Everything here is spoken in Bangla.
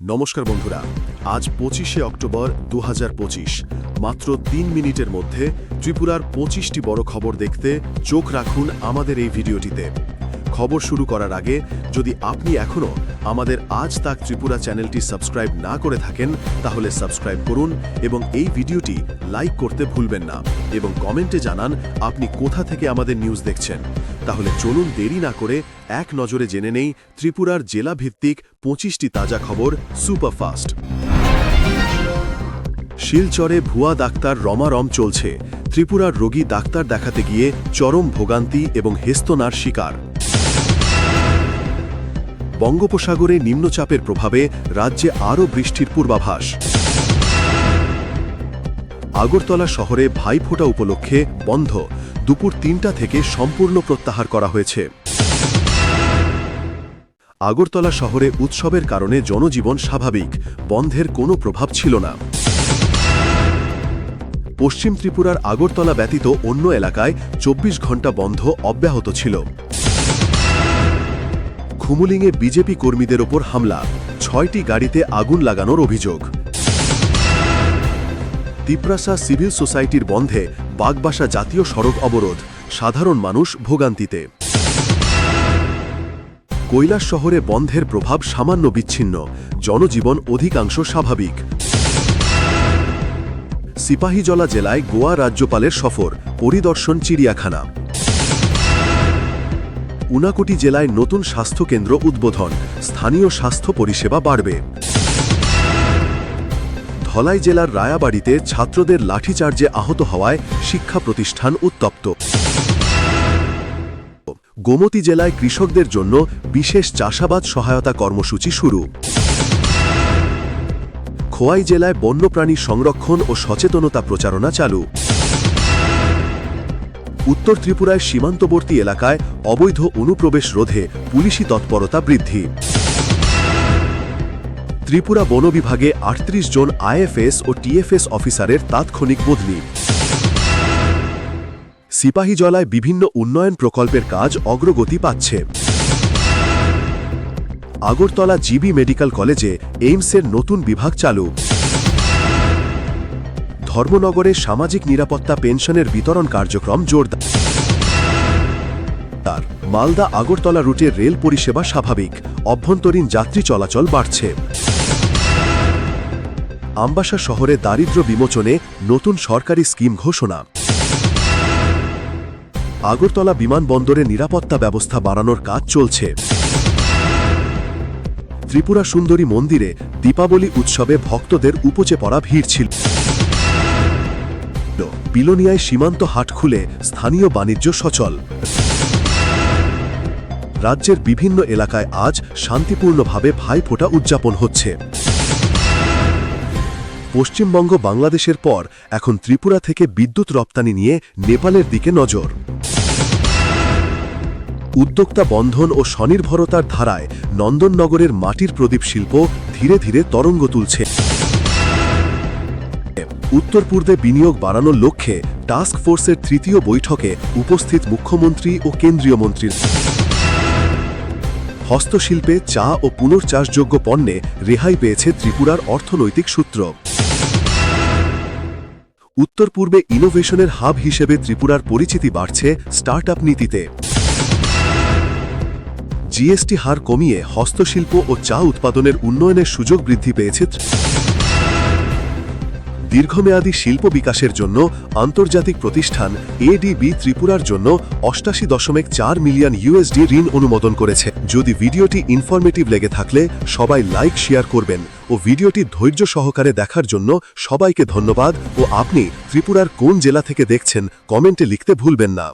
নমস্কার বন্ধুরা, আজ পঁচিশে অক্টোবর দু হাজার পঁচিশ, মাত্র তিন মিনিটের মধ্যে ত্রিপুরার পঁচিশটি বড় খবর দেখতে চোখ রাখুন আমাদের এই ভিডিওটিতে। খবর শুরু করার আগে, যদি আপনি এখনও আমাদের আজ তাক ত্রিপুরা চ্যানেলটি সাবস্ক্রাইব না করে থাকেন, তাহলে সাবস্ক্রাইব করুন এবং এই ভিডিওটি লাইক করতে ভুলবেন না এবং কমেন্টে জানান আপনি কোথা থেকে আমাদের নিউজ দেখছেন। তাহলে চলুন দেরি না করে এক নজরে জেনে নেই ত্রিপুরার জেলা ভিত্তিক পঁচিশটি তাজা খবর সুপারফাস্ট। শিলচরে ভুয়া ডাক্তার রমারম চলছে। ত্রিপুরার রোগী ডাক্তার দেখাতে গিয়ে চরম ভোগান্তি এবং হেস্তনার শিকার। বঙ্গোপসাগরে নিম্নচাপের প্রভাবে রাজ্যে আরও বৃষ্টির পূর্বাভাস। আগরতলা শহরে ভাইফোঁটা উপলক্ষে বন্ধ। দুপুর তিনটা থেকে সম্পূর্ণ প্রত্যাহার করা হয়েছে। আগরতলা শহরে উৎসবের কারণে জনজীবন স্বাভাবিক। বন্ধের কোনো প্রভাব ছিল না। পশ্চিম ত্রিপুরার আগরতলা ব্যতীত অন্য এলাকায় চব্বিশ ঘণ্টা বন্ধ অব্যাহত ছিল। খুমুলিংয়ে বিজেপি কর্মীদের ওপর হামলা। ছয়টি গাড়িতে আগুন লাগানোর অভিযোগ। তিপ্রাসা সিভিল সোসাইটির বন্ধে বাগবাসা জাতীয় সড়ক অবরোধ, সাধারণ মানুষ ভোগান্তিতে। কৈলাস শহরে বন্ধের প্রভাব সামান্য বিচ্ছিন্ন, জনজীবন অধিকাংশ স্বাভাবিক। সিপাহীজলা জেলায় গোয়া রাজ্যপালের সফর, পরিদর্শন চিড়িয়াখানা। উনাকোটি জেলায় নতুন স্বাস্থ্যকেন্দ্র উদ্বোধন, স্থানীয় স্বাস্থ্য পরিষেবা বাড়বে। ধলাই জেলার রায়াবাড়িতে ছাত্রদের লাঠিচার্জে আহত হওয়ায় শিক্ষা প্রতিষ্ঠান উত্তপ্ত। গোমতী জেলায় কৃষকদের জন্য বিশেষ চাষাবাদ সহায়তা কর্মসূচি শুরু। খোয়াই জেলায় বন্যপ্রাণী সংরক্ষণ ও সচেতনতা প্রচারণা চালু। উত্তর ত্রিপুরায় সীমান্তবর্তী এলাকায় অবৈধ অনুপ্রবেশ রোধে পুলিশি তৎপরতা বৃদ্ধি। ত্রিপুরা বন বিভাগে আটত্রিশ জন আইএফএস ও টিএফএস অফিসারের তাৎক্ষণিক বদলি। সিপাহীজলায় বিভিন্ন উন্নয়ন প্রকল্পের কাজ অগ্রগতি পাচ্ছে। আগরতলা জিবি মেডিকেল কলেজে এইমসের নতুন বিভাগ চালু। ধর্মনগরে সামাজিক নিরাপত্তা পেনশনের বিতরণ কার্যক্রম জোরদার। মালদা আগরতলা রুটের রেল পরিষেবা স্বাভাবিক। অভ্যন্তরীণ যাত্রী চলাচল বাড়ছে। আমবাসা শহরে দারিদ্র্য বিমোচনে নতুন সরকারি স্কিম ঘোষণা। আগরতলা বিমানবন্দরে নিরাপত্তা ব্যবস্থা বাড়ানোর কাজ চলছে। ত্রিপুরা সুন্দরী মন্দিরে দীপাবলি উৎসবে ভক্তদের উপচে পড়া ভিড় ছিল। বিলোনিয়ায় সীমান্ত হাট খুলে স্থানীয় বাণিজ্য সচল। রাজ্যের বিভিন্ন এলাকায় আজ শান্তিপূর্ণভাবে ভাইফোঁটা উদযাপন হচ্ছে। পশ্চিমবঙ্গ বাংলাদেশের পর এখন ত্রিপুরা থেকে বিদ্যুৎ রপ্তানি নিয়ে নেপালের দিকে নজর। উদ্যোক্তা বন্ধন ও স্বনির্ভরতার ধারায় নন্দননগরের মাটির প্রদীপ শিল্প ধীরে ধীরে তরঙ্গ তুলছে। উত্তর পূর্বে বিনিয়োগ বাড়ানোর লক্ষ্যে টাস্ক ফোর্সের তৃতীয় বৈঠকে উপস্থিত মুখ্যমন্ত্রী ও কেন্দ্রীয় মন্ত্রীর। হস্তশিল্পে চা ও পুনর্চাষযোগ্য পণ্যে রেহাই পেয়েছে ত্রিপুরার অর্থনৈতিক সূত্র। উত্তর পূর্বে ইনোভেশনের হাব হিসেবে ত্রিপুরার পরিচিতি বাড়ছে স্টার্টআপ নীতিতে। জিএসটি হার কমিয়ে হস্তশিল্প ও চা উৎপাদনের উন্নয়নের সুযোগ বৃদ্ধি পেয়েছে দীর্ঘমেয়াদী শিল্প বিকাশের জন্য আন্তর্জাতিক প্রতিষ্ঠান এডিবি ত্রিপুরার জন্য অষ্টাশি দশমিক চার মিলিয়ন ইউএসডি ঋণ অনুমোদন করেছে। যদি ভিডিওটি ইনফরমেটিভ লেগে থাকলে সবাই লাইক শেয়ার করবেন। ও ভিডিওটি ধৈর্য সহকারে দেখার জন্য সবাইকে ধন্যবাদ ও আপনি ত্রিপুরার কোন জেলা থেকে দেখছেন কমেন্টে লিখতে ভুলবেন না।